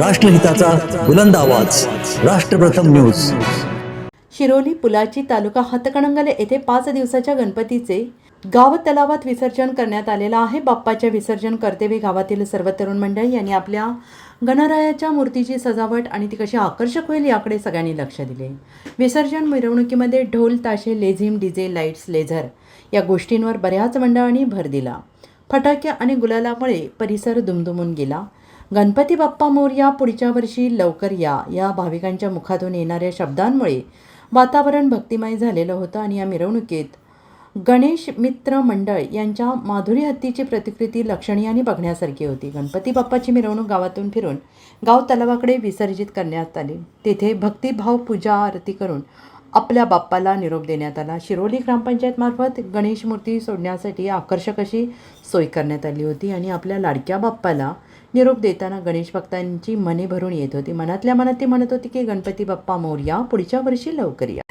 राष्ट्रहिताचा बुलंद आवाज. राष्ट्रप्रथम न्यूज. शिरोली पुलाची तालुका हातकणंगले येथे पाच दिवसाच्या गणपतीचे गाव तलावात विसर्जन करण्यात आलेलं आहे. बाप्पाच्या विसर्जन कर्तव्य गावातील सर्व तरुण मंडळी यांनी आपल्या गणरायाच्या मूर्तीची सजावट आणि ती कशी आकर्षक होईल याकडे सगळ्यांनी लक्ष दिले. विसर्जन मिरवणुकीमध्ये ढोल ताशे लेझिम डीजे लाईट्स लेझर या गोष्टींवर बऱ्याच मंडळांनी भर दिला. फटाक्या आणि गुलालामुळे परिसर दुमदुमून गेला. गणपती बाप्पा मोर्या पुढच्या वर्षी लवकर या या भाविकांच्या मुखातून येणाऱ्या शब्दांमुळे वातावरण भक्तिमय झालेलं होतं आणि या मिरवणुकीत गणेश मित्र मंडळ यांच्या माधुरी हत्तीची प्रतिकृती लक्षणीय आणि बघण्यासारखी होती. गणपती बाप्पाची मिरवणूक गावातून फिरून गाव तलावाकडे विसर्जित करण्यात आली. तेथे भक्तिभाव पूजा आरती करून आपल्या बाप्पाला निरोप देण्यात आला. शिरोली ग्रामपंचायतमार्फत गणेश मूर्ती सोडण्यासाठी आकर्षक अशी सोय करण्यात आली होती आणि आपल्या लाडक्या बाप्पाला निरोप देताना गणेश भक्तांची मने भरून येत होती. मनातल्या मनात ती म्हणत होती की गणपती बाप्पा मोर्या पुढच्या वर्षी लवकर या.